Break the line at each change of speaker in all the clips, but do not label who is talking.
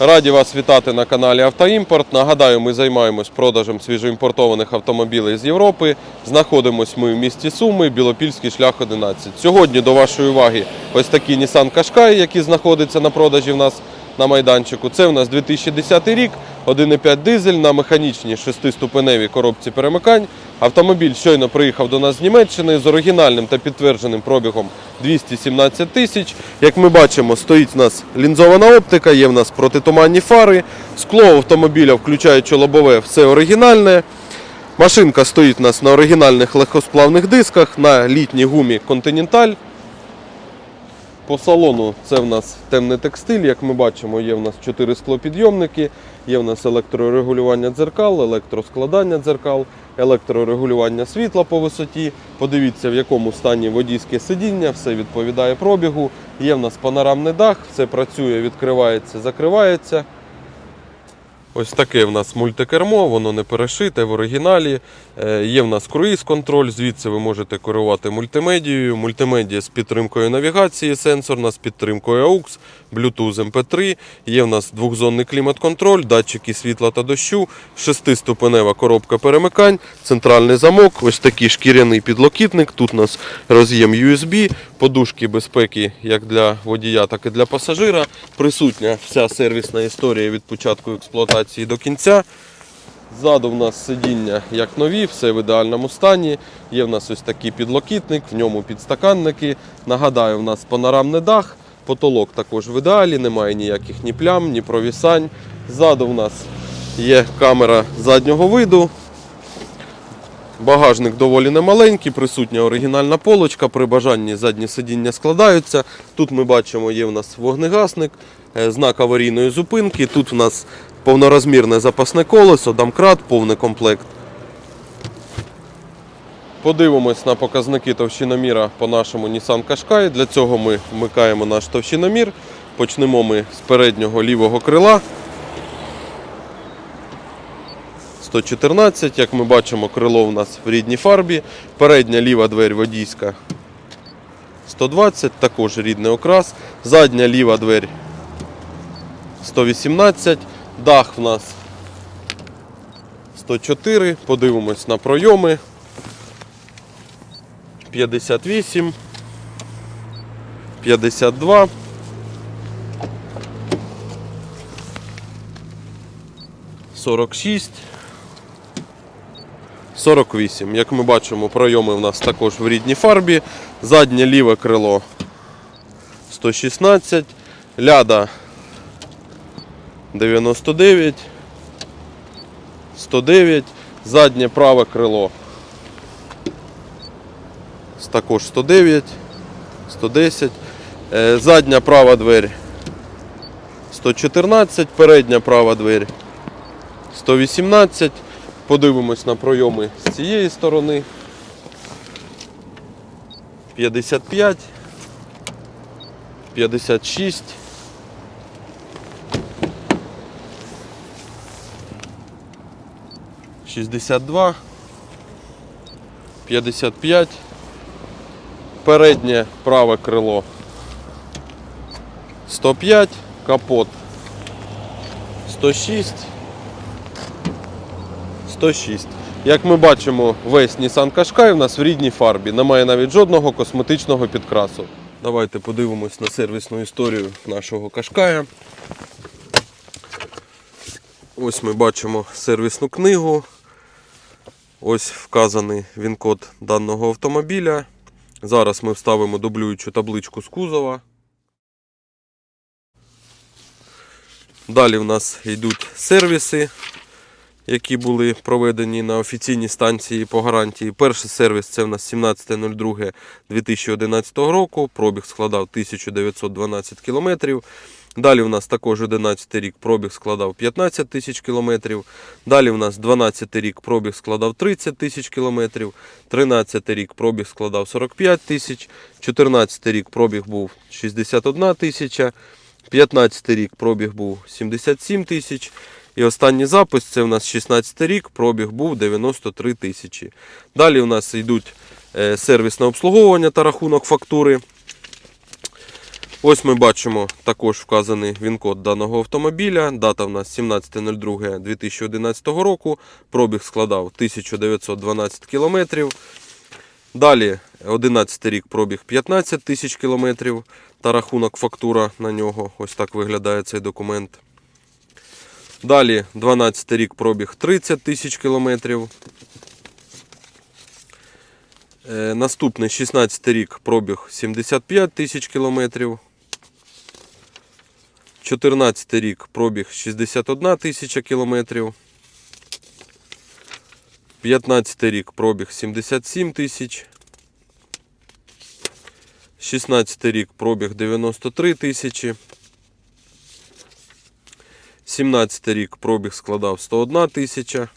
Раді вас вітати на каналі Автоімпорт. Нагадаю, ми займаємось продажем свіжоімпортованих автомобілів з Європи. Знаходимось ми в місті Суми, Білопільський шлях 11. Сьогодні до вашої уваги ось такий Nissan Qashqai, який знаходиться на продажі в нас на майданчику. Це у нас 2010 рік, 1,5 дизель на механічній шестиступеневій коробці перемикань. Автомобіль щойно приїхав до нас з Німеччини з оригінальним та підтвердженим пробігом 217 тисяч. Як ми бачимо, стоїть у нас лінзована оптика, є в нас протитуманні фари, скло автомобіля, включаючи лобове, все оригінальне. Машинка стоїть у нас на оригінальних легкосплавних дисках, на літній гумі Continental. По салону це в нас темний текстиль, як ми бачимо, є в нас 4 склопідйомники, є в нас електрорегулювання дзеркал, електроскладання дзеркал, електрорегулювання світла по висоті. Подивіться, в якому стані водійське сидіння, все відповідає пробігу. Є в нас панорамний дах, все працює, відкривається, закривається. Ось таке в нас мультикермо, воно не перешите в оригіналі. Е, Є в нас круїз-контроль, звідси ви можете керувати мультимедією. Мультимедія з підтримкою навігації, сенсорна з підтримкою AUX, Bluetooth MP3. Є в нас двохзонний клімат-контроль, датчики світла та дощу, шестиступенева коробка перемикань, центральний замок, ось такий шкіряний підлокітник. Тут у нас роз'єм USB, подушки безпеки як для водія, так і для пасажира. Присутня вся сервісна історія від початку експлуатації до кінця. Ззаду в нас сидіння як нові, все в ідеальному стані. Є в нас ось такий підлокітник, в ньому підстаканники. Нагадаю, в нас панорамний дах, потолок також в ідеалі, немає ніяких ні плям, ні провісань. Ззаду в нас є камера заднього виду. Багажник доволі немаленький, присутня оригінальна полочка. При бажанні задні сидіння складаються. Тут ми бачимо, є в нас вогнегасник, е, знак аварійної зупинки. Тут у нас повнорозмірне запасне колесо, домкрат, повний комплект. Подивимось на показники товщиноміра по нашому Nissan Qashqai. Для цього ми вмикаємо наш товщиномір. Почнемо ми з переднього лівого крила. 114, як ми бачимо, крило у нас в рідній фарбі. Передня ліва двері водійська 120, також рідний окрас. Задня ліва двері 118. Дах в нас 104. Подивимось на пройоми. 58. 52. Сорок шість. 48. Як ми бачимо, пройоми в нас також в рідній фарбі. Заднє ліве крило 116, ляда 99, 109, заднє праве крило також 109, 110, Е, задня права двері 114, передня права двері 118. Подивимось на пройоми з цієї сторони. 55, 56. Шістдесят два, п'ятдесят п'ять, переднє праве крило 105, капот 106, 106. Як ми бачимо, весь Nissan Qashqai у нас в рідній фарбі. Немає навіть жодного косметичного підкрасу. Давайте подивимось на сервісну історію нашого Qashqai. Ось ми бачимо сервісну книгу. Ось вказаний він-код даного автомобіля. Зараз ми вставимо дублюючу табличку з кузова. Далі в нас йдуть сервіси, які були проведені на офіційній станції по гарантії. Перший сервіс це в нас 17.02.2011 року. Пробіг складав 1912 км. Далі в нас також 11 рік пробіг складав 15 тисяч кілометрів. Далі в нас 12 рік пробіг складав 30 тисяч кілометрів. 13 рік пробіг складав 45 тисяч. 14 рік пробіг був 61 тисяча. 15 рік пробіг був 77 тисяч. І останній запис це у нас 16 рік, пробіг був 93 тисячі. Далі у нас йдуть е, сервісне обслуговування та рахунок фактури. Ось ми бачимо також вказаний він-код даного автомобіля. Дата в нас 17.02.2011 року. Пробіг складав 1912 кілометрів. Далі 11 рік пробіг 15 тисяч кілометрів та рахунок фактура на нього. Ось так виглядає цей документ. Далі 12 рік пробіг 30 тисяч кілометрів. Е, Наступний 16 рік пробіг 75 тисяч кілометрів. 14 рік пробіг 61 тисяча кілометрів. 15 рік пробіг 77 тисяч. 16 рік пробіг 93 тисячі. 17 рік пробіг складав 101 тисяча.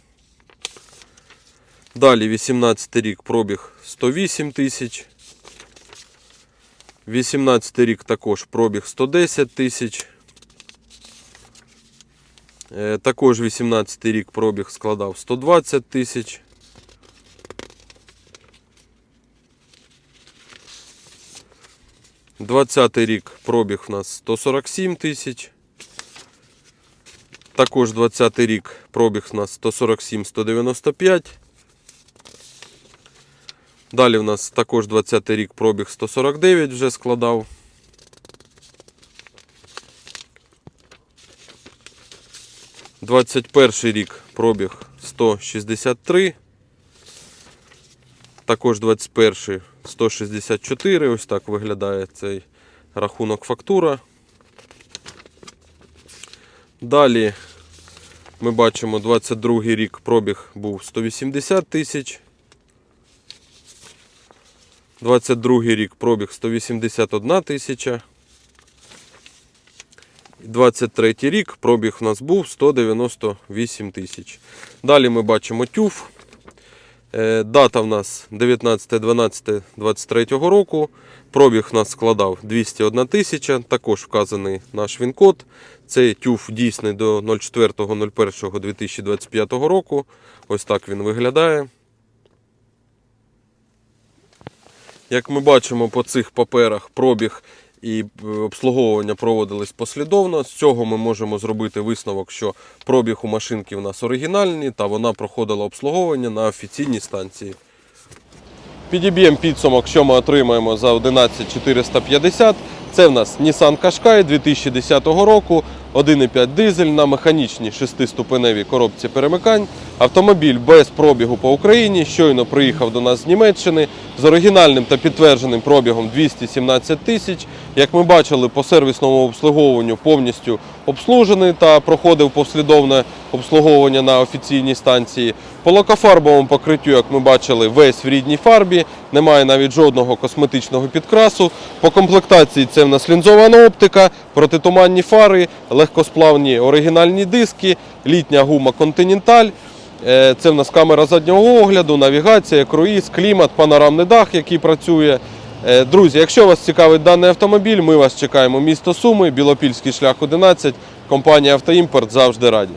Далі 18 рік пробіг 108 тисяч. 18 рік також пробіг 110 тисяч. Е, Також 18 рік пробіг складав 120 тисяч. Двадцятий рік пробіг у нас 147 тисяч. Також 20 рік пробіг у нас 147-195. Далі у нас також 20 рік пробіг 149 вже складав. Двадцять перший рік пробіг 163. Також 21 164. Ось так виглядає цей рахунок фактура. Далі ми бачимо 22 рік пробіг був 180 тисяч. 22 рік пробіг 181 тисяча. 23 рік пробіг у нас був 198 тисяч. Далі ми бачимо тюф. Е, Дата в нас 19.12.23 року. Пробіг у нас складав 201 тисяча. Також вказаний наш він-код. Цей тюф дійсний до 04.01.2025 року. Ось так він виглядає. Як ми бачимо по цих паперах, пробіг і е, обслуговування проводились послідовно. З цього ми можемо зробити висновок, що пробіг у машинки в нас оригінальний та вона проходила обслуговування на офіційній станції. Підіб'ємо підсумок, що ми отримаємо за 11450. Це в нас Nissan Qashqai 2010 року, 1,5 дизель на механічній шестиступеневій коробці перемикань. Автомобіль без пробігу по Україні. Щойно приїхав до нас з Німеччини з оригінальним та підтвердженим пробігом 217 тисяч. Як ми бачили, по сервісному обслуговуванню повністю обслужений та проходив послідовне обслуговування на офіційній станції. По лакофарбовому покриттю, як ми бачили, весь в рідній фарбі, немає навіть жодного косметичного підкрасу. По комплектації це в нас лінзована оптика, протитуманні фари, легкосплавні оригінальні диски, літня гума Continental. Е, Це в нас камера заднього огляду, навігація, круїз, клімат, панорамний дах, який працює. Е, Друзі, якщо вас цікавить даний автомобіль, ми вас чекаємо. Місто Суми, Білопільський шлях 11, компанія Автоімпорт завжди раді.